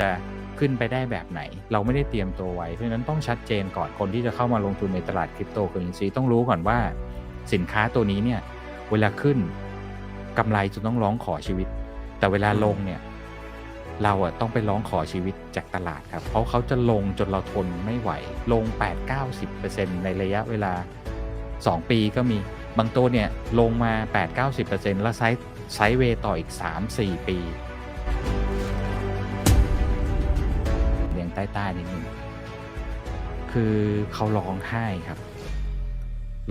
จะขึ้นไปได้แบบไหน เราไม่ได้เตรียมตัวไว้ เพราะฉะนั้นต้องชัดเจนก่อนคนที่จะเข้ามาลงทุนในตลาดคริปโตเคอเรนซีต้องรู้ก่อนว่า สินค้าตัวนี้เนี่ยเวลาขึ้นกำไรจะต้องร้องขอชีวิต แต่เวลาลงเนี่ยเราอะต้องไปร้องขอชีวิตจากตลาดครับ เพราะเขาจะลงจนเราทนไม่ไหว ลง 8-90%ในระยะเวลา 2 ปีก็มี บางตัวเนี่ยลงมา 8-90%แล้วไซส์ไซด์เวต่ออีก 3-4 ปี ใต้ๆนิดนึงคือเขาร้องไห้ครับ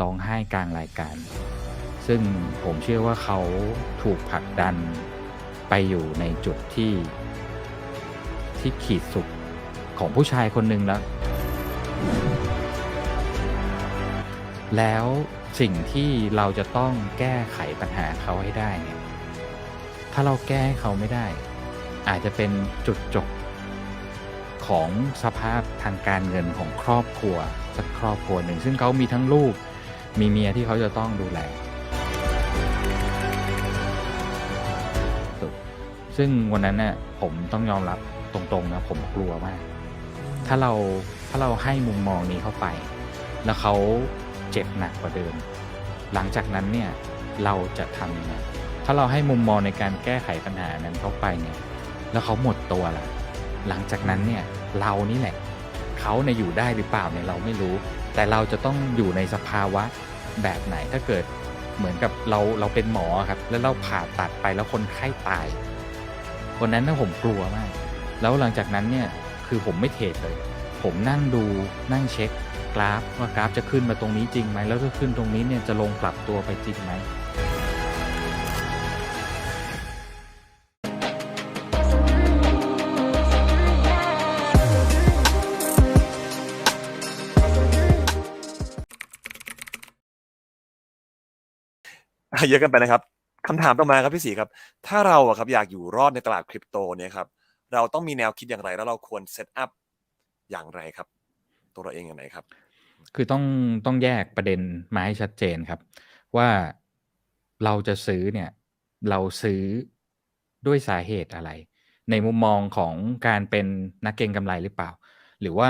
ร้องไห้กลางรายการ ซึ่งผมเชื่อว่าเขาถูกผลักดันไปอยู่ในจุดที่ที่ขีดสุดของผู้ชายคนหนึ่งแล้ว แล้วสิ่งที่เราจะต้องแก้ไขปัญหาเขาให้ได้เนี่ย ถ้าเราแก้เขาไม่ได้ อาจจะเป็นจุดจบ ของสภาพทางการเงินของครอบครัวสักครอบครัวหนึ่ง ซึ่งเขามีทั้งลูกมีเมียที่เขาจะต้องดูแล ซึ่งวันนั้นน่ะผมต้องยอมรับตรงๆนะผมกลัวมาก ถ้าเราถ้าเราให้มุมมองนี้เข้าไป แล้วเขาเจ็บหนักกว่าเดิม หลังจากนั้นเนี่ยเราจะทำยังไงถ้าเราให้มุมมองในการแก้ไขปัญหานั้นเข้าไปเนี่ย แล้วเขาหมดตัวละหลังจากนั้นเนี่ย เรานี่แหละเขาเนี่ยอยู่ได้หรือเปล่าเนี่ยเราไม่รู้ แต่เราจะต้องอยู่ในสภาวะแบบไหนถ้าเกิดเหมือนกับเราเราเป็นหมอครับแล้วเราผ่าตัดไปแล้วคนไข้ตายวันนั้นนะผมกลัวมาก แล้วหลังจากนั้นเนี่ยคือผมไม่เทรดเลย ผมนั่งดูนั่งเช็คกราฟว่ากราฟจะขึ้นมาตรงนี้จริงไหมแล้วถ้าขึ้นตรงนี้เนี่ยจะลงกลับตัวไปจริงไหม เยอะกันไปนะครับคำถามต่อมาครับพี่ศรีครับ ถ้าเราอะครับอยากอยู่รอดในตลาดคริปโตเนี่ยครับ เราต้องมีแนวคิดอย่างไรแล้วเราควรเซตอัพอย่างไรครับ ตัวเราเองอย่างไรครับ คือต้องต้องแยกประเด็นมาให้ชัดเจนครับ ว่าเราจะซื้อเนี่ย เราซื้อด้วยสาเหตุอะไร ในมุมมองของการเป็นนักเก็งกำไรหรือเปล่า หรือว่า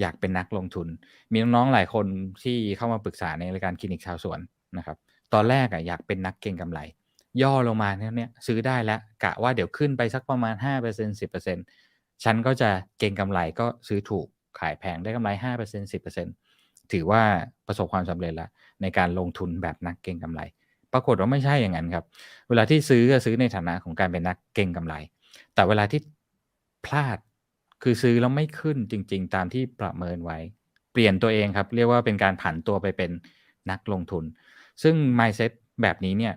อยากเป็นนักลงทุน มีน้องๆหลายคนที่เข้ามาปรึกษาในรายการคลินิกชาวสวนนะครับ ตอนแรกอะอยากเป็นนักเก็งกำไร ย่อลงมาเนี่ยเนี่ยซื้อได้แล้วกะว่าเดี๋ยวขึ้นไปสักประมาณ 5% 10%ฉันก็จะเก็งกำไรก็ซื้อถูกขายแพงได้กำไร 5% 10%ถือว่าประสบความสำเร็จแล้วในการลงทุนแบบนักเก็งกำไร ปรากฏว่าไม่ใช่อย่างนั้นครับ เวลาที่ซื้อก็ซื้อในฐานะของการเป็นนักเก็งกำไร แต่เวลาที่พลาดคือซื้อแล้วไม่ขึ้นจริง ๆ ตามที่ประเมินไว้ เปลี่ยนตัวเองครับ เรียกว่าเป็นการผันตัวไปเป็นนักลงทุน ซึ่ง mindset แบบนี้เนี่ย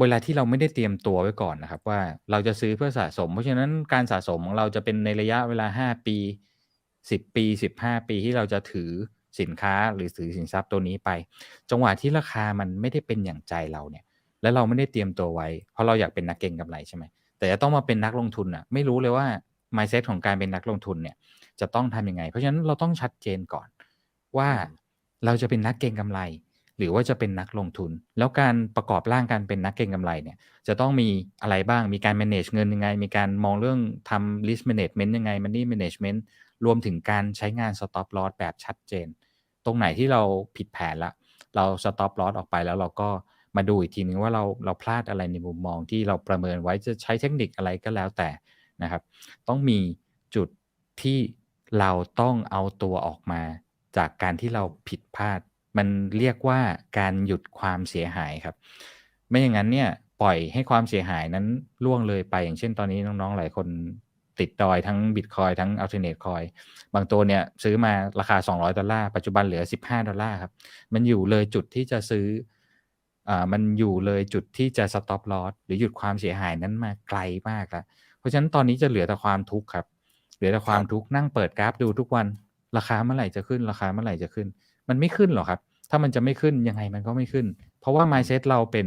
เวลาที่เราไม่ได้เตรียมตัวไว้ก่อนนะครับ ว่าเราจะซื้อเพื่อสะสม เพราะฉะนั้นการสะสมของเราจะเป็นในระยะเวลา 5 ปี 10 ปี 15 ปีที่เราจะถือสินค้าหรือถือสินทรัพย์ตัวนี้ไป จังหวะที่ราคามันไม่ได้เป็นอย่างใจเราเนี่ย แล้วเราไม่ได้เตรียมตัวไว้ เพราะเราอยากเป็นนักเก็งกำไรใช่ไหมแต่จะต้องมาเป็นนักลงทุนอะไม่รู้เลยว่า mindset ของการเป็นนักลงทุนเนี่ยจะต้องทำยังไง เพราะฉะนั้นเราต้องชัดเจนก่อนว่าเราจะเป็นนักเก็งกำไร หรือว่าจะเป็นนักลงทุน แล้วการประกอบร่างการเป็นนักเก็งกำไรเนี่ยจะต้องมีอะไรบ้างมีการ manage เงินยังไง มีการมองเรื่องทำ risk management ยังไง money management รวมถึงการใช้งาน stop loss แบบชัดเจน ตรงไหนที่เราผิดแผนละ เรา stop loss ออกไปแล้วเราก็มาดูอีกทีนึงว่าเราเราพลาดอะไรในมุมมองที่เราประเมินไว้จะใช้เทคนิคอะไรก็แล้วแต่นะครับ ต้องมีจุดที่เราต้องเอาตัวออกมา จากการที่เราผิดพลาด มันเรียกว่าการหยุดความเสียหายครับ ไม่อย่างนั้นเนี่ยปล่อยให้ความเสียหายนั้นล่วงเลยไป อย่างเช่นตอนนี้น้องๆหลายคนติดดอยทั้งบิตคอยทั้งอัลเทอร์เนทคอยบางตัวเนี่ยซื้อมาราคา 200 ดอลลาร์ ปัจจุบันเหลือ 15 ดอลลาร์ครับ มันอยู่เลยจุดที่จะซื้ออ่ามันอยู่เลยจุดที่จะ stop loss หรือหยุดความเสียหายนั้นมาไกลมากแล้วเพราะฉะนั้นตอนนี้จะเหลือแต่ความทุกข์ครับ เหลือแต่ความทุกข์นั่งเปิดกราฟดูทุกวัน ราคาเมื่อไหร่จะขึ้น ราคาเมื่อไหร่จะขึ้น มันไม่ขึ้นหรอกครับ ถ้ามันจะไม่ขึ้นยังไงมันก็ไม่ขึ้น เพราะว่า mindset เราเป็น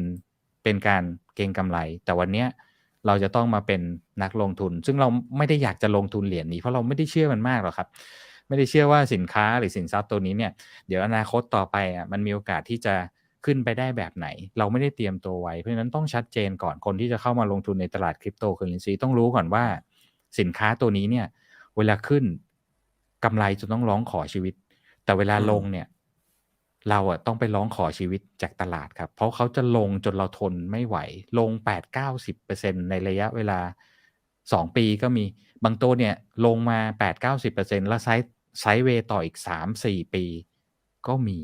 เป็นการเก็งกำไร แต่วันเนี้ยเราจะต้องมาเป็นนักลงทุน ซึ่งเราไม่ได้อยากจะลงทุนเหรียญนี้เพราะเราไม่ได้เชื่อมันมากหรอกครับ ไม่ได้เชื่อว่าสินค้าหรือสินทรัพย์ตัวนี้เนี่ยเดี๋ยวอนาคตต่อไปอะมันมีโอกาสที่จะขึ้นไปได้แบบไหน เราไม่ได้เตรียมตัวไว้ เพราะฉะนั้นต้องชัดเจนก่อนคนที่จะเข้ามาลงทุนในตลาดคริปโตเคอเรนซีต้องรู้ก่อนว่า สินค้าตัวนี้เนี่ย เวลาขึ้นกำไรจะต้องร้องขอชีวิต แต่เวลาลงเนี่ย เราอะต้องไปร้องขอชีวิตจากตลาดครับ เพราะเขาจะลงจนเราทนไม่ไหว ลง 8-90%ในระยะเวลา 2 ปีก็มี บางตัวเนี่ยลงมา 8-90%แล้วไซด์ไซด์เวย์ต่ออีก 3-4 ปีก็มี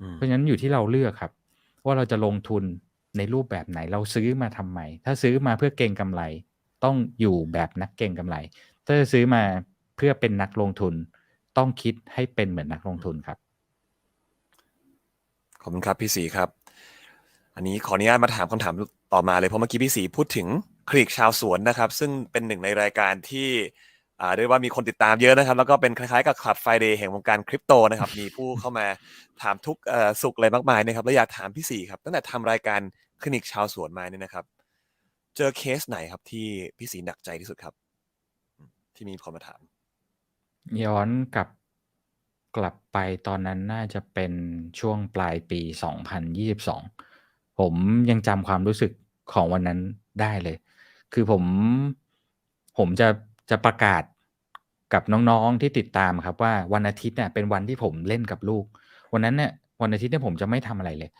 อืมเพราะฉะนั้นอยู่ที่เราเลือกครับ ว่าเราจะลงทุนในรูปแบบไหน เราซื้อมาทำไม ถ้าซื้อมาเพื่อเก็งกำไร ต้องอยู่แบบนักเก็งกำไร ถ้าจะซื้อมาเพื่อเป็นนักลงทุน ต้องคิดให้เป็นเหมือนนักลงทุนครับ ขอบคุณครับพี่สีครับ อันนี้ขออนุญาตมาถามคำถามต่อมาเลยเพราะเมื่อกี้พี่สีพูดถึงคลิกชาวสวนนะครับ ซึ่งเป็นหนึ่งในรายการที่เรียกว่ามีคนติดตามเยอะนะครับ แล้วก็เป็นคล้ายๆกับคลับไฟเดย์แห่งวงการคริปโตนะครับ มีผู้เข้ามาถามทุกสุขอะไรมากมายนะครับแล้วอยากถามพี่สีครับตั้งแต่ทำรายการคลินิกชาวสวนมาเนี่ยนะครับ เจอเคสไหนครับที่พี่สีหนักใจที่สุดครับ ที่มีคนมาถามย้อนกลับ กลับไปตอนนั้นน่าจะเป็นช่วงปลายปี 2022 ผมยังจำความรู้สึกของวันนั้นได้เลย คือผมผมจะจะประกาศกับน้องๆที่ติดตามครับว่าวันอาทิตย์เนี่ยเป็นวันที่ผมเล่นกับลูก วันนั้นเนี่ยวันอาทิตย์เนี่ยผมจะไม่ทำอะไรเลย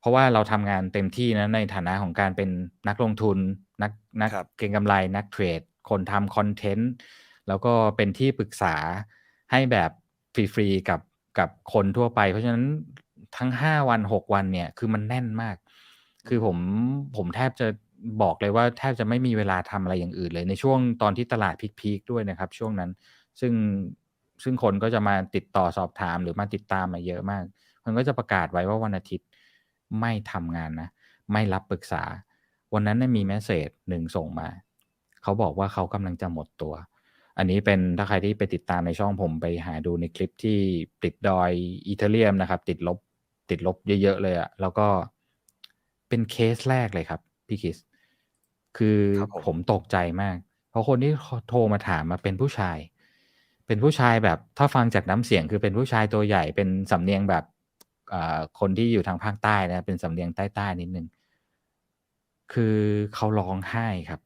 เพราะว่าเราทำงานเต็มที่นะในฐานะของการเป็นนักลงทุนนักนักครับเก็งกำไรนักเทรด คนทำคอนเทนต์แล้วก็เป็นที่ปรึกษาให้แบบ ฟรีๆกับกับคนทั่วไป เพราะฉะนั้นทั้ง5วัน6วันเนี่ยคือมันแน่นมาก คือผมผมแทบจะบอกเลยว่าแทบจะไม่มีเวลาทำอะไรอย่างอื่นเลย ในช่วงตอนที่ตลาดพีคๆด้วยนะครับ ช่วงนั้น ซึ่งซึ่งคนก็จะมาติดต่อสอบถามหรือมาติดตามมาเยอะมาก มันก็จะประกาศไว้ว่าวันอาทิตย์ไม่ทำงานนะ ไม่รับปรึกษา วันนั้นมีแมสเซจหนึ่งส่งมา เขาบอกว่าเขากำลังจะหมดตัว อันนี้เป็นถ้าใครที่ไปติดตามในช่องผมไปหาดูในคลิปที่ติดดอยอีเทเรียมนะครับ ติดลบติดลบเยอะๆเลยอะแล้วก็เป็นเคสแรกเลยครับ พี่คิส คือครับผมผมตกใจมาก เพราะคนที่โทรมาถามมาเป็นผู้ชาย เป็นผู้ชายแบบถ้าฟังจากน้ำเสียงคือเป็นผู้ชายตัวใหญ่เป็นสำเนียงแบบอ่าคนที่อยู่ทางภาคใต้นะเป็นสำเนียงใต้ๆนิดนึงคือเขาร้องไห้ครับ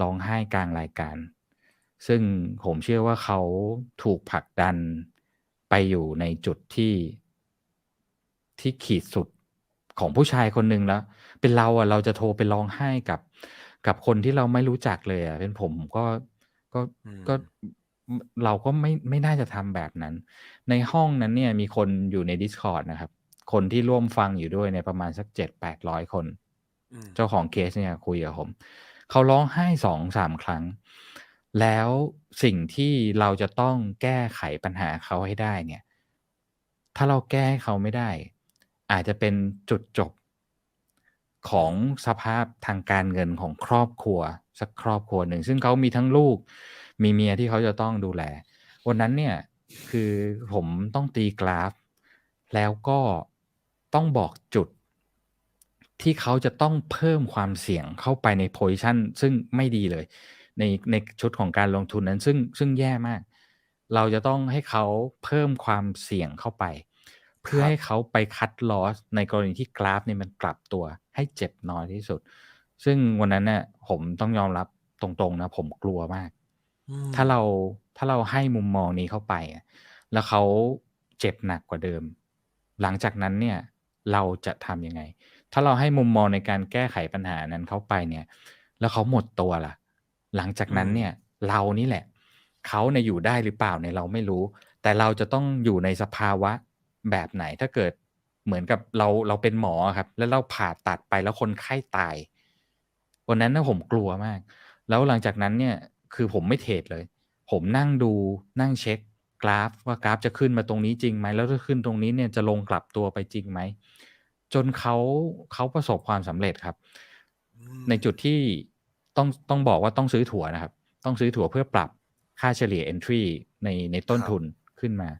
ร้องไห้กลางรายการ ซึ่งผมเชื่อว่าเขาถูกผลักดันไปอยู่ในจุดที่ที่ขีดสุดของผู้ชายคนหนึ่งแล้ว เป็นเราอะเราจะโทรไปร้องไห้กับ กับคนที่เราไม่รู้จักเลยอะเป็นผมก็ก็อืมก็เราก็ไม่ไม่น่าจะทำแบบนั้น ในห้องนั้นเนี่ยมีคนอยู่ใน Discord นะครับ คนที่ร่วมฟังอยู่ด้วยเนี่ยประมาณสักเจ็ดแปดร้อยคนอืมเจ้าของเคสเนี่ยคุยกับผม เขาร้องไห้สองสามครั้ง แล้วสิ่งที่เราจะต้องแก้ไขปัญหาเขาให้ได้เนี่ย ถ้าเราแก้ให้เขาไม่ได้ อาจจะเป็นจุดจบของสภาพทางการเงินของครอบครัว สักครอบครัวหนึ่ง ซึ่งเขามีทั้งลูก มีเมียที่เขาจะต้องดูแล วันนั้นเนี่ยคือผมต้องตีกราฟ แล้วก็ต้องบอกจุด ที่เขาจะต้องเพิ่มความเสี่ยงเข้าไปในโพ i ชันซึ่งไม่ดีเลย ในในชุดของการลงทุนนั้นซึ่งซึ่งแย่มาก เราจะต้องให้เขาเพิ่มความเสี่ยงเข้าไป เพื่อครับให้เขาไปคัดลอสในกรณีที่กราฟเนี่ยมันกลับตัวให้เจ็บน้อยที่สุด ซึ่งวันนั้นเนี่ยผมต้องยอมรับตรงๆนะผมกลัวมากอืมถ้าเราถ้าเราให้มุมมองนี้เข้าไปอะแล้วเขาเจ็บหนักกว่าเดิม หลังจากนั้นเนี่ยเราจะทำยังไง ถ้าเราให้มุมมองในการแก้ไขปัญหานั้นเข้าไปเนี่ย แล้วเขาหมดตัวล่ะ หลังจากนั้นเนี่ยเรานี่แหละเขาเนี่ยอยู่ได้หรือเปล่าเนี่ยเราไม่รู้ แต่เราจะต้องอยู่ในสภาวะแบบไหนถ้าเกิดเหมือนกับเราเราเป็นหมอครับ แล้วเราผ่าตัดไปแล้วคนไข้ตาย วันนั้นนะผมกลัวมาก แล้วหลังจากนั้นเนี่ยคือผมไม่เทรดเลย ผมนั่งดูนั่งเช็คกราฟว่ากราฟจะขึ้นมาตรงนี้จริงไหมแล้วถ้าขึ้นตรงนี้เนี่ยจะลงกลับตัวไปจริงไหมจนเขาเขาประสบความสำเร็จครับอืมในจุดที่ ต้องต้องบอกว่าต้องซื้อถั่วนะครับ ต้องซื้อถั่วเพื่อปรับค่าเฉลี่ย entry ในในต้นครับทุนขึ้นมา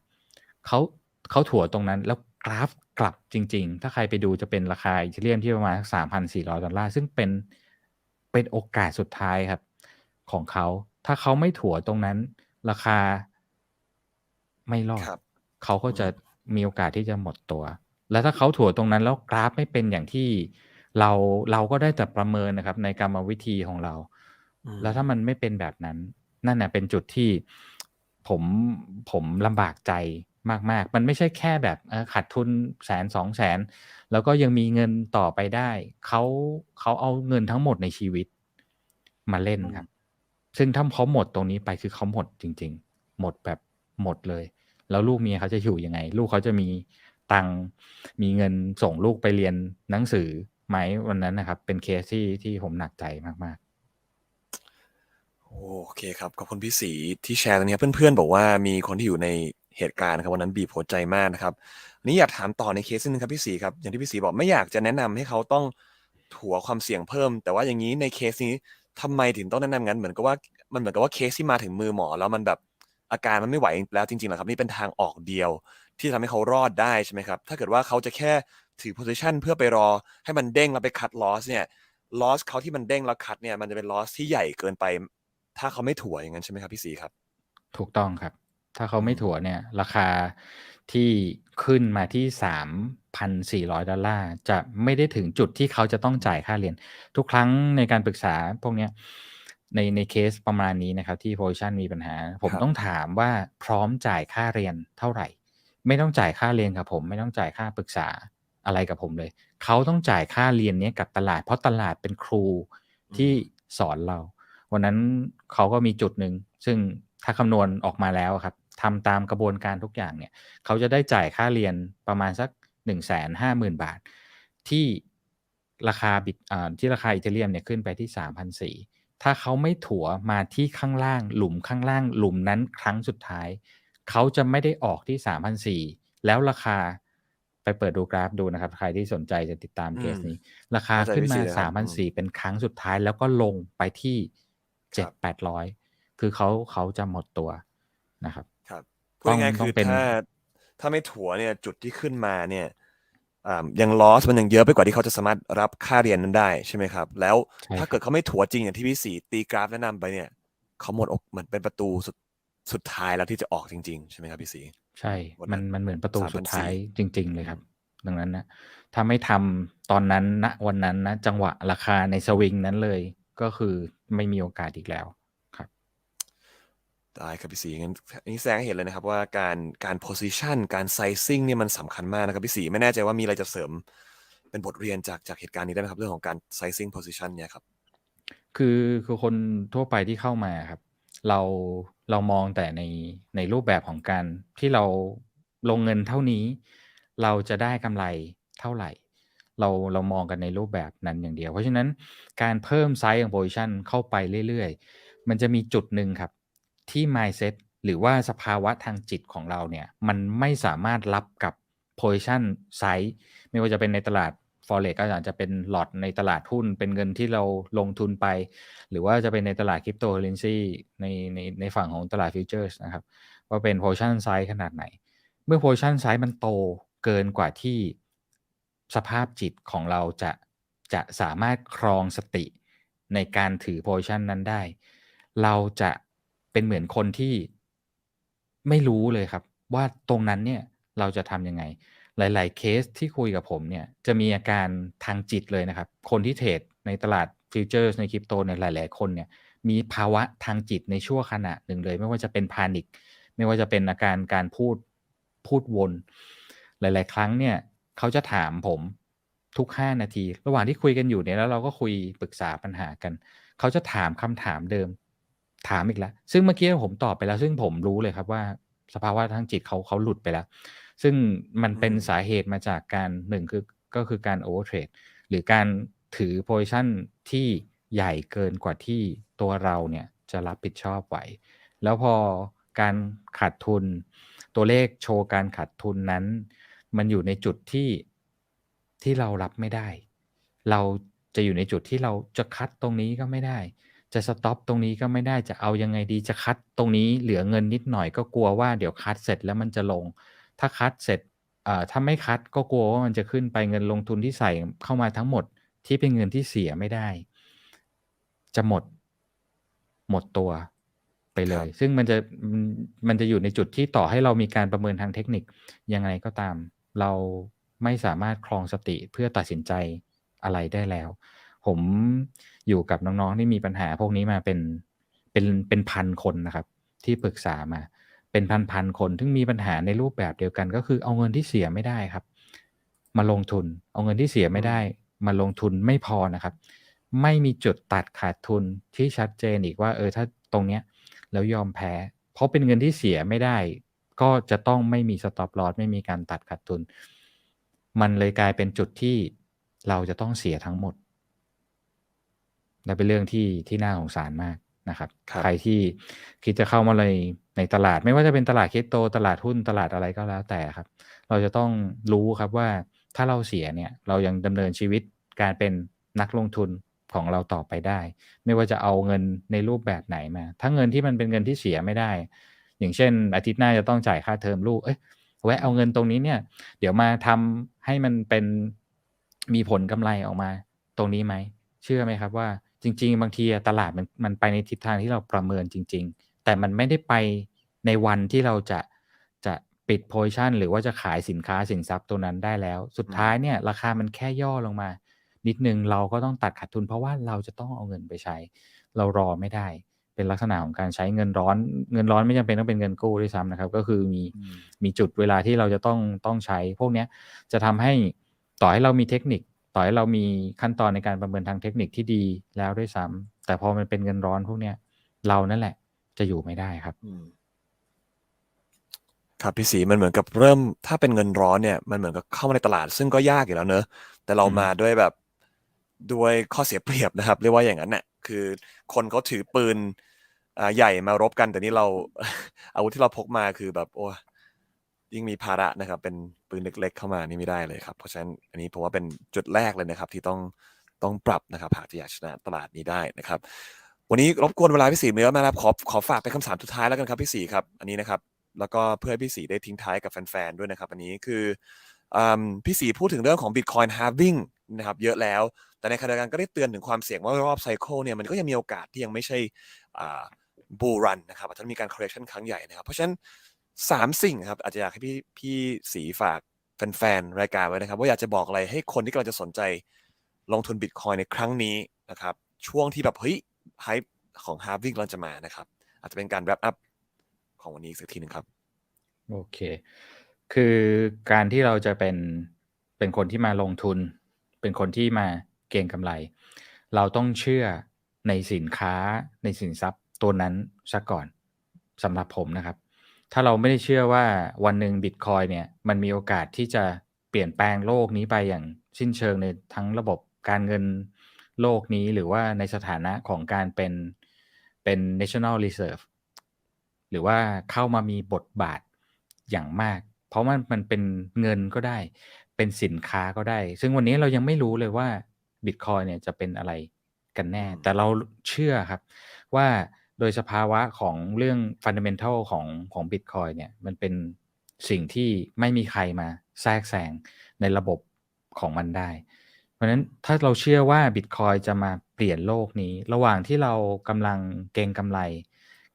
เขาเขาถั่วตรงนั้นแล้วกราฟกลับจริง ๆ ถ้าใครไปดูจะเป็นราคาอีเทเรียมที่ประมาณสามพันสี่ร้อยดอลลาร์ซึ่งเป็นเป็นโอกาสสุดท้ายครับ ของเขา ถ้าเขาไม่ถั่วตรงนั้น ราคาไม่รอดครับเขาก็จะอืมีโอกาสที่จะหมดตัว แล้วถ้าเขาถั่วตรงนั้นแล้วกราฟไม่เป็นอย่างที่ เราเราก็ได้แต่ประเมินนะครับ ในกรรมวิธีของเราอืมแล้วถ้ามันไม่เป็นแบบนั้น นั่นน่ะเป็นจุดที่ผมผมลำบากใจมาก ๆ มันไม่ใช่แค่แบบเออขาดทุนแสนสองแสน แล้วก็ยังมีเงินต่อไปได้ เขาเขาเอาเงินทั้งหมดในชีวิตมาเล่นครับ ซึ่งถ้าเขาหมดตรงนี้ไปคือเขาหมดจริง ๆ หมดแบบหมดเลย แล้วลูกเมียเขาจะอยู่ยังไง ลูกเขาจะมีตังค์มีเงินส่งลูกไปเรียนหนังสือ ไหมวันนั้นนะครับ เป็นเคสที่ที่ผมหนักใจมากโอเคครับขอบคุณพี่สีที่แชร์ตรงนี้เพื่อนๆ บอกว่ามีคนที่อยู่ในเหตุการณ์ครับวันนั้นบีบหัวใจมากนะครับอันนี้อยากถามต่อในเคสนึงครับพี่สีครับอย่างที่พี่สีบอกไม่อยากจะแนะนำให้เขาต้องถัวความเสี่ยงเพิ่ม แต่ว่าอย่างนี้ในเคสนี้ทำไมถึงต้องแนะนำงั้นเหมือนกับว่ามันเหมือนกับว่าเคสที่มาถึงมือหมอแล้วมันแบบอาการมันไม่ไหวแล้วจริงๆเหรอครับนี่เป็นทางออกเดียวที่ทำให้เขารอดได้ใช่ไหมครับ ถ้าเกิดว่าเขาจะแค่ ถือ position เพื่อไปรอให้มันเด้งแล้วไปคัด loss เนี่ย loss เขาที่มันเด้งแล้วคัดเนี่ยมันจะเป็น loss ที่ใหญ่เกินไป ถ้าเขาไม่ถั่วอย่างนั้นใช่ไหมครับพี่สีครับๆถูกต้องครับ ถ้าเขาไม่อืมถั่วเนี่ย ราคาที่ขึ้นมาที่สามพันสี่ร้อยดอลลาร์จะไม่ได้ถึงจุดที่เขาจะต้องจ่ายค่าเรียน ทุกครั้งในการปรึกษาพวกเนี้ยในในเคสประมาณนี้นะครับ ที่โพซิชันมีปัญหา ผมครับต้องถามว่าพร้อมจ่ายค่าเรียนเท่าไหร่ ไม่ต้องจ่ายค่าเรียนกับผม ไม่ต้องจ่ายค่าปรึกษา อะไรกับผมเลย เขาต้องจ่ายค่าเรียนเนี้ยกับตลาด เพราะตลาดเป็นครูที่สอนเรา วันนั้นเขาก็มีจุดหนึ่งซึ่งถ้าคำนวณออกมาแล้วครับทำตามกระบวนการทุกอย่างเนี่ย เขาจะได้จ่ายค่าเรียนประมาณสัก1นึ่งแสนห้าหมื่นบาท ที่ราคาบิตอ่าที่ราคาอีเทเรียมเนี่ยขึ้นไปที่3 0 0 4ถ้าเขาไม่ถัวมาที่ข้างล่าง หลุมข้างล่าง หลุมนั้นครั้งสุดท้าย เขาจะไม่ได้ออกที่3 0 0 4แล้วราคา ไปเปิดดูกราฟดูนะครับ ใครที่สนใจจะติดตามเคสนี้ ราคาขึ้นมาเข้าใจพี่สิเลยครับ3 0 0 4เป็นครั้งสุดท้ายแล้วก็ลงไปที่ครับ7 8 0 0คือเขาเขาจะหมดตัวนะครับ ครับพูต้ดองง่ายๆต้อคืงอเป็นถ้าถ้าไม่ถัวเนี่ยจุดที่ขึ้นมาเนี่ยอ่ายังลอสมันยังเยอะไปกว่าที่เขาจะสามารถรับค่าเรียนนั้นได้ใช่ไหมครับ แล้วใช่ถ้าคเกิรัดบเขาไม่ถัวจริงอย่างที่พี่สีตีกราฟแนะนำไปเนี่ยเขาหมดโอกเหมือนเป็นประตูสุดสุดท้ายแล้วที่จะออกจริง ๆ ใช่ไหมครับพี่สี ใช่วันนั้มันนมันเหมือนประตู3,400สุดท้ายจริง ๆ เลยครับ ดังนั้นนะถ้าไม่ทำตอนนั้นณวันนั้นนะจังหวะราคาในสวิงนั้นเลย ก็คือไม่มีโอกาสอีกแล้วครับได้ครับพี่สีงั้นอันนี้แสดงให้เห็นเลยนะครับ ว่าการการ position การ sizing เนี่ยมันสำคัญมากนะครับพี่สีไม่แน่ใจว่ามีอะไรจะเสริมเป็นบทเรียนจากจากเหตุการณ์นี้ได้ไหมครับ เรื่องของการ sizing position เนี่ยครับคือคือคนทั่วไปที่เข้ามาครับ เราเรามองแต่ในในรูปแบบของการที่เราลงเงินเท่านี้ เราจะได้กำไรเท่าไหร่ เราเรามองกันในรูปแบบนั้นอย่างเดียว เพราะฉะนั้นการเพิ่มไซส์ของ position เข้าไปเรื่อยๆ มันจะมีจุดหนึ่งครับ ที่ mindset หรือว่าสภาวะทางจิตของเราเนี่ย มันไม่สามารถรับกับ position size ไม่ว่าจะเป็นในตลาด forex ก็อาจจะเป็นหลอดในตลาดหุ้น เป็นเงินที่เราลงทุนไป หรือว่าจะเป็นในตลาดคริปโตเคอเรนซีในในในฝั่งของตลาดฟิวเจอร์สนะครับ ว่าเป็น position size ขนาดไหน เมื่อ position size มันโตเกินกว่าที่สภาพจิตของเราจะจะสามารถครองสติในการถือ position นั้นได้ เราจะเป็นเหมือนคนที่ไม่รู้เลยครับ ว่าตรงนั้นเนี่ยเราจะทำยังไง หลาย ๆ เคสที่คุยกับผมเนี่ยจะมีอาการทางจิตเลยนะครับ คนที่เทรดในตลาดฟิวเจอร์ในคริปโตเนี่ยหลาย ๆ คนเนี่ยมีภาวะทางจิตในชั่วขณะหนึ่งเลย ไม่ว่าจะเป็นพานิคไม่ว่าจะเป็นอาการการพูดพูดวน หลาย ๆ ครั้งเนี่ยเขาจะถามผมทุก 5 นาที ระหว่างที่คุยกันอยู่เนี่ยแล้วเราก็คุยปรึกษาปัญหากัน เขาจะถามคำถามเดิม ถามอีกแล้ว ซึ่งเมื่อกี้ผมตอบไปแล้ว ซึ่งผมรู้เลยครับว่า สภาวะทางจิตเขาเขาหลุดไปแล้ว ซึ่งมันเป็นอืมสาเหตุมาจากการหนึ่งคือก็คือการโอเวอร์เทรดหรือการถือโพซิชันที่ใหญ่เกินกว่าที่ตัวเราเนี่ยจะรับผิดชอบไหว แล้วพอการขาดทุน ตัวเลขโชว์การขาดทุนนั้น มันอยู่ในจุดที่ที่เรารับไม่ได้ เราจะอยู่ในจุดที่เราจะคัดตรงนี้ก็ไม่ได้ จะสต็อปตรงนี้ก็ไม่ได้จะเอายังไงดีจะคัดตรงนี้เหลือเงินนิดหน่อยก็กลัวว่าเดี๋ยวคัดเสร็จแล้วมันจะลง ถ้าคัดเสร็จอ่าถ้าไม่คัดก็กลัวว่ามันจะขึ้นไปเงินลงทุนที่ใส่เข้ามาทั้งหมดที่เป็นเงินที่เสียไม่ได้ จะหมด หมดตัวไปเลครัยบซึ่งมันจะมันมันจะอยู่ในจุดที่ต่อให้เรามีการประเมินทางเทคนิคยังไงก็ตาม เราไม่สามารถครองสติเพื่อตัดสินใจอะไรได้แล้ว ผมอยู่กับน้องๆที่มีปัญหาพวกนี้มาเป็นเป็นเป็นพันคนนะครับ ที่ปรึกษามา เป็นพันๆคนซึ่งมีปัญหาในรูปแบบเดียวกัน ก็คือเอาเงินที่เสียไม่ได้ครับ มาลงทุน เอาเงินที่เสียไม่ได้ มาลงทุนไม่พอนะครับ ไม่มีจุดตัดขาดทุนที่ชัดเจนอีกว่า เออถ้าตรงเนี้ยแล้วยอมแพ้ เพราะเป็นเงินที่เสียไม่ได้ ก็จะต้องไม่มี stop loss ไม่มีการตัดขาดทุน มันเลยกลายเป็นจุดที่เราจะต้องเสียทั้งหมดและเป็นเรื่องที่ที่น่าสงสารมากนะครับครับใครที่คิดจะเข้ามาเลย ในตลาดไม่ว่าจะเป็นตลาดคริปโตตลาดหุ้นตลาดอะไรก็แล้วแต่ครับ เราจะต้องรู้ครับว่าถ้าเราเสียเนี่ยเรายังดำเนินชีวิตการเป็นนักลงทุนของเราต่อไปได้ ไม่ว่าจะเอาเงินในรูปแบบไหนมา ถ้าเงินที่มันเป็นเงินที่เสียไม่ได้ อย่างเช่น อาทิตย์หน้าจะต้องจ่ายค่าเทอมลูกเอ้ยแวะเอาเงินตรงนี้เนี่ย เดี๋ยวมาทำให้มันเป็นมีผลกำไรออกมาตรงนี้ไหม เชื่อไหมครับว่าจริง ๆ บางทีตลาดมันมันไปในทิศทางที่เราประเมินจริง ๆ แต่มันไม่ได้ไปในวันที่เราจะจะปิดโพซิชันหรือว่าจะขายสินค้าสินทรัพย์ตัวนั้นได้แล้ว สุดท้ายเนี่ย ราคามันแค่ย่อลงมา นิดหนึ่งเราก็ต้องตัดขาดทุน เพราะว่าเราจะต้องเอาเงินไปใช้ เรารอไม่ได้ เป็นลักษณะของการใช้เงินร้อน เงินร้อนไม่จำเป็นต้องเป็นเงินกู้ด้วยซ้ำนะครับ ก็คือมีอืมมีจุดเวลาที่เราจะต้องต้องใช้ พวกเนี้ยจะทำให้ต่อให้เรามีเทคนิค ต่อให้เรามีขั้นตอนในการประเมินทางเทคนิคที่ดีแล้วด้วยซ้ำแต่พอมันเป็นเงินร้อนพวกเนี้ยเรานั่นแหละ จะอยู่ไม่ได้ครับอืมครับพี่ศรีมันเหมือนกับเริ่มถ้าเป็นเงินร้อนเนี่ยมันเหมือนกับเข้ามาในตลาด ซึ่งก็ยากอยู่แล้วเนอะแต่เราอืมมาด้วยแบบด้วยข้อเสียเปรียบนะครับ เรียกว่าอย่างนั้นเนี่ยคือคนเขาถือปืนอ่าใหญ่มารบกัน แต่นี่เราอาวุธที่เราพกมาคือแบบโอ้ยิ่งมีภาระนะครับ เป็นปืนเล็ก ๆ เข้ามานี่ไม่ได้เลยครับ เพราะฉะนั้นอันนี้ผมว่าเป็นจุดแรกเลยนะครับ ที่ต้องต้องปรับนะครับหากจะอยากชนะตลาดนี้ได้นะครับ วันนี้รบกวนเวลาพี่ศรีเยอะมากครับขอขอฝากเป็นคำถามสุดท้ายแล้วกันครับพี่ศรีครับอันนี้นะครับ แล้วก็เพื่อให้พี่ศรีได้ทิ้งท้ายกับแฟนๆด้วยนะครับ อันนี้คืออพี่ศรีพูดถึงเรื่องของ Bitcoin halving นะครับเยอะแล้ว แต่ในขณะเดียวกันก็ได้เตือนถึงความเสี่ยงว่ารอบไซเคิลเนี่ยมันก็ยังมีโอกาสที่ยังไม่ใช่บูรันนะครับอาจจะมีการ correction ครั้งใหญ่นะครับ เพราะฉะนั้นสามสิ่งครับอาจจะอยากให้พี่พี่ศรีฝากแฟนๆรายการไว้นะครับ ว่าอยากจะบอกอะไรให้คนที่กำลังจะสนใจลงทุน Bitcoin ในครั้งนี้นะครับช่วงที่แบบเฮ้ย ไฮของ halving กำลังจะมานะครับ อาจจะเป็นการ wrap up ของวันนี้อีกสักทีหนึ่งครับ โอเค คือการที่เราจะเป็นเป็นคนที่มาลงทุน เป็นคนที่มาเก็งกำไร เราต้องเชื่อในสินค้าในสินทรัพย์ตัวนั้นซะก่อนสำหรับผมนะครับ ถ้าเราไม่ได้เชื่อว่าวันหนึ่งบิตคอยเนี่ยมันมีโอกาสที่จะเปลี่ยนแปลงโลกนี้ไปอย่างสิ้นเชิงในทั้งระบบการเงิน โลกนี้หรือว่าในสถานะของการเป็นเป็น national reserve หรือว่าเข้ามามีบทบาทอย่างมาก เพราะมันมันเป็นเงินก็ได้ เป็นสินค้าก็ได้ ซึ่งวันนี้เรายังไม่รู้เลยว่าบิตคอยเนี่ยจะเป็นอะไรกันแน่อืมแต่เราเชื่อครับว่าโดยสภาวะของเรื่องฟันเดเมนทัลของของบิตคอยเนี่ยมันเป็นสิ่งที่ไม่มีใครมาแทรกแซงในระบบของมันได้ เพราะฉะนั้นถ้าเราเชื่อว่าบิตคอยจะมาเปลี่ยนโลกนี้ ระหว่างที่เรากำลังเก็งกำไร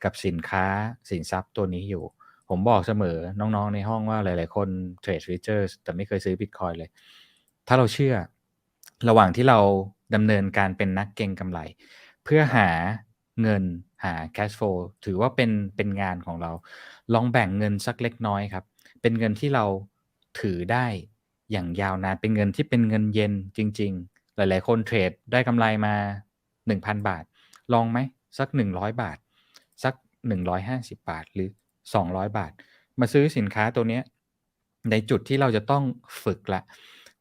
กับสินค้าสินทรัพย์ตัวนี้อยู่ ผมบอกเสมอน้องๆในห้องว่าหลาย ๆ คนเทรดฟิวเจอร์แต่ไม่เคยซื้อบิตคอยเลย ถ้าเราเชื่อ ระหว่างที่เราดำเนินการเป็นนักเก็งกำไร เพื่อหาเงินหา cash flow ถือว่าเป็นเป็นงานของเรา ลองแบ่งเงินสักเล็กน้อยครับ เป็นเงินที่เราถือได้ อย่างยาวนานเป็นเงินที่เป็นเงินเย็นจริง ๆ หลาย ๆ คนเทรดได้กำไรมา 1,000 บาท ลองไหมสัก 100 บาท สัก 150 บาทหรือ 200 บาท มาซื้อสินค้าตัวนี้ในจุดที่เราจะต้องฝึกละ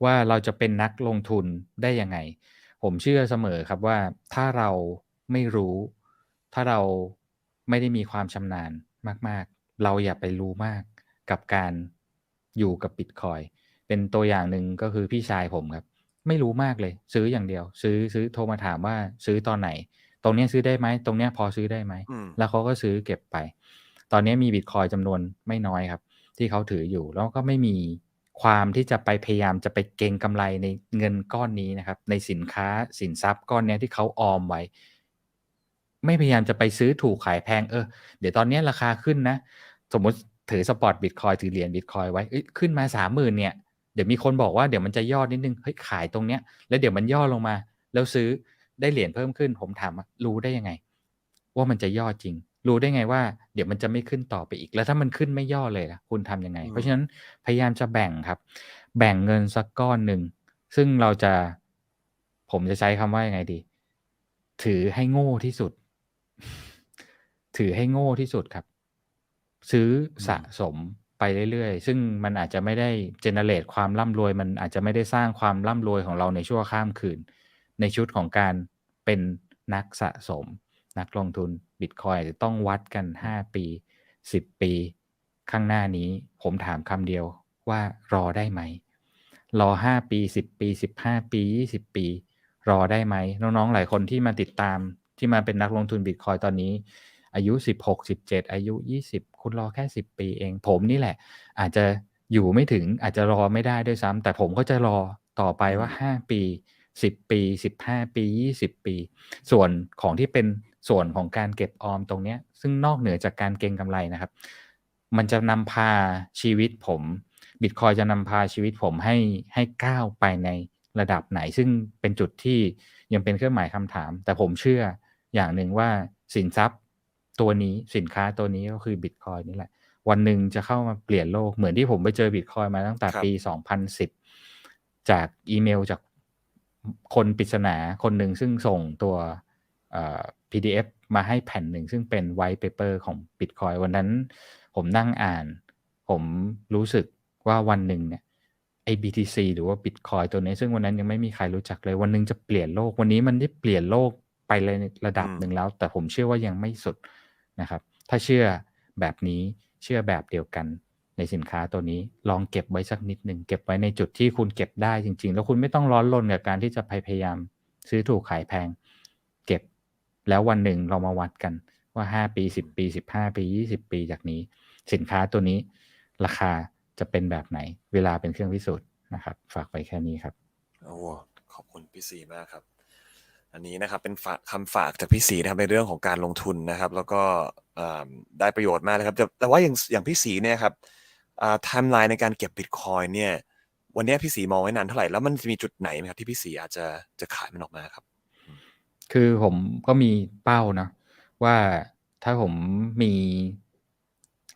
ว่าเราจะเป็นนักลงทุนได้ยังไง ผมเชื่อเสมอครับว่าถ้าเราไม่รู้ ถ้าเราไม่ได้มีความชำนาญมาก ๆ เราอย่าไปรู้มากกับการอยู่กับบิตคอย เป็นตัวอย่างหนึ่งก็คือพี่ชายผมครับ ไม่รู้มากเลย ซื้ออย่างเดียว ซื้อซื้อโทรมาถามว่าซื้อตอนไหน ตรงเนี้ยซื้อได้ไหมตรงเนี้ยพอซื้อได้ไหมอืมแล้วเขาก็ซื้อเก็บไป ตอนนี้มีบิตคอยจำนวนไม่น้อยครับ ที่เขาถืออยู่แล้วก็ไม่มีความที่จะไปพยายามจะไปเก็งกำไรในเงินก้อนนี้นะครับ ในสินค้าสินทรัพย์ก้อนเนี้ยที่เขาออมไว้ ไม่พยายามจะไปซื้อถูกขายแพงเออ เดี๋ยวตอนเนี้ยราคาขึ้นนะ สมมติถือสปอร์ตบิตคอยถือเหรียญบิตคอยไว้เอ้ยขึ้นมาสามหมื่นเนี่ย เดี๋ยวมีคนบอกว่าเดี๋ยวมันจะย่อนิดนึงเฮ้ยขายตรงเนี้ย แล้วเดี๋ยวมันย่อลงมา แล้วซื้อได้เหรียญเพิ่มขึ้น ผมถามว่ารู้ได้ยังไง ว่ามันจะย่อจริง รู้ได้ไงว่า เดี๋ยวมันจะไม่ขึ้นต่อไปอีก แล้วถ้ามันขึ้นไม่ย่อเลยล่ะคุณทำยังไงอืเพราะมฉะนั้นพยายามจะแบ่งครับ แบ่งเงินสักก้อนหนึ่งซึ่งเราจะ ผมจะใช้คำว่ายังไงดี ถือให้โง่ที่สุด ถือให้โง่ที่สุดครับ ซื้ออืสะมสม ไปเรื่อยๆ ซึ่งมันอาจจะไม่ได้ generate ความร่ำรวย มันอาจจะไม่ได้สร้างความร่ำรวยของเราในชั่วข้ามคืน ในชุดของการเป็นนักสะสม นักลงทุนบิตคอยจะต้องวัดกัน 5 ปี 10 ปี ข้างหน้านี้ผมถามคำเดียวว่ารอได้ไหม รอ 5 ปี 10 ปี 15 ปี 20 ปี รอได้ไหม น้องๆ หลายคนที่มาติดตามที่มาเป็นนักลงทุนบิตคอยตอนนี้ อายุ 16 17 อายุ 20 คุณรอแค่ 10 ปีเอง ผมนี่แหละ อาจจะอยู่ไม่ถึงอาจจะรอไม่ได้ด้วยซ้ำแต่ผมก็จะรอต่อไปว่า 5 ปี 10 ปี 15 ปี 20 ปี ส่วนของที่เป็นส่วนของการเก็บออมตรงเนี้ยซึ่งนอกเหนือจากการเก็งกำไรนะครับ มันจะนำพาชีวิตผมบิตคอยจะนำพาชีวิตผมให้ให้ก้าวไปในระดับไหน ซึ่งเป็นจุดที่ยังเป็นเครื่องหมายคำถาม แต่ผมเชื่ออย่างหนึ่งว่าสินทรัพย์ ตัวนี้สินค้าตัวนี้ก็คือบิตคอยน์นี่แหละ วันหนึ่งจะเข้ามาเปลี่ยนโลกเหมือนที่ผมไปเจอบิตคอยน์มาตั้งแต่ครับปี 2010 จากอีเมลจากคนปริศนาคนหนึ่งซึ่งส่งตัวเอ่อ PDF มาให้แผ่นหนึ่งซึ่งเป็น White Paper ของบิตคอยน์วันนั้นผมนั่งอ่าน ผมรู้สึกว่าวันหนึ่งเนี่ยไอ้ BTC หรือว่าบิตคอยน์ตัวนี้ซึ่งวันนั้นยังไม่มีใครรู้จักเลยวันหนึ่งจะเปลี่ยนโลก วันนี้มันได้เปลี่ยนโลกไปเลยในระอืดับมหนึ่งแล้ว แต่ผมเชื่อว่ายังไม่สุด นะครับ ถ้าเชื่อแบบนี้เชื่อแบบเดียวกันในสินค้าตัวนี้ลองเก็บไว้สักนิดหนึ่งเก็บไว้ในจุดที่คุณเก็บได้จริง ๆ แล้วคุณไม่ต้องร้อนรนกับการที่จะพยายามซื้อถูกขายแพง เก็บแล้ววันหนึ่งเรามาวัดกันว่า 5 ปี 10 ปี 15 ปี 20 ปีจากนี้ สินค้าตัวนี้ราคาจะเป็นแบบไหน เวลาเป็นเครื่องพิสูจน์นะครับ ฝากไว้แค่นี้ครับโอ้ขอบคุณพี่ศรีมากครับ อันนี้นะครับเป็นฝากคำฝากจากพี่ศรีนะครับในเรื่องของการลงทุนนะครับ แล้วก็ได้ประโยชน์มากเลยครับ แต่ว่าอย่างอย่างพี่ศรีเนี่ยครับไทม์ไลน์ในการเก็บบิตคอยเนี่ยวันนี้พี่ศรีมองไว้นานเท่าไหร่แล้วมันจะมีจุดไหนไหมครับที่พี่ศรีอาจจะจะขายมันออกมาครับ?คือผมก็มีเป้าเนาะว่าถ้าผมมี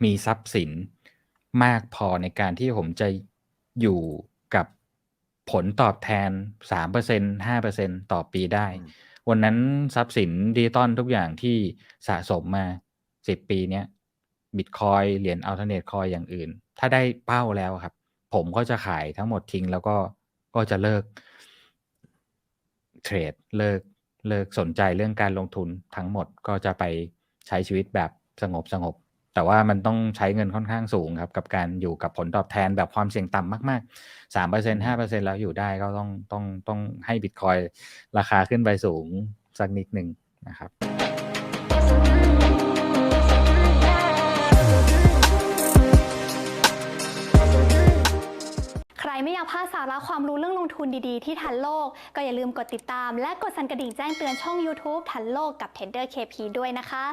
มีทรัพย์สินมากพอในการที่ผมจะอยู่ ผลตอบแทน 3% 5%ต่อปีได้อืมวันนั้นทรัพย์สินดิจิทัลทุกอย่างที่สะสมมา 10 ปีเนี้ยบิตคอยน์เหรียญ Alternate Coin อย่างอื่น ถ้าได้เป้าแล้วอะครับ ผมก็จะขายทั้งหมดทิ้งแล้วก็ก็จะเลิกเทรดเลิกเลิกสนใจเรื่องการลงทุนทั้งหมดก็จะไปใช้ชีวิตแบบสงบๆ แต่ว่ามันต้องใช้เงินค่อนข้างสูงครับ กับการอยู่กับผลตอบแทนแบบความเสี่ยงต่ำมากๆ3%อืม5%แล้วอยู่ได้ก็ต้องต้องต้องให้บิตคอยน์ราคาขึ้นไปสูงสักนิดหนึ่งนะครับใครไม่อยากพลาดสาระความรู้เรื่องลงทุนดีๆ ที่ทันโลก ก็อย่าลืมกดติดตาม และกดสั่นกระดิ่งแจ้งเตือนช่องยูทูบทันโลกกับ Trader KP ด้วยนะคะ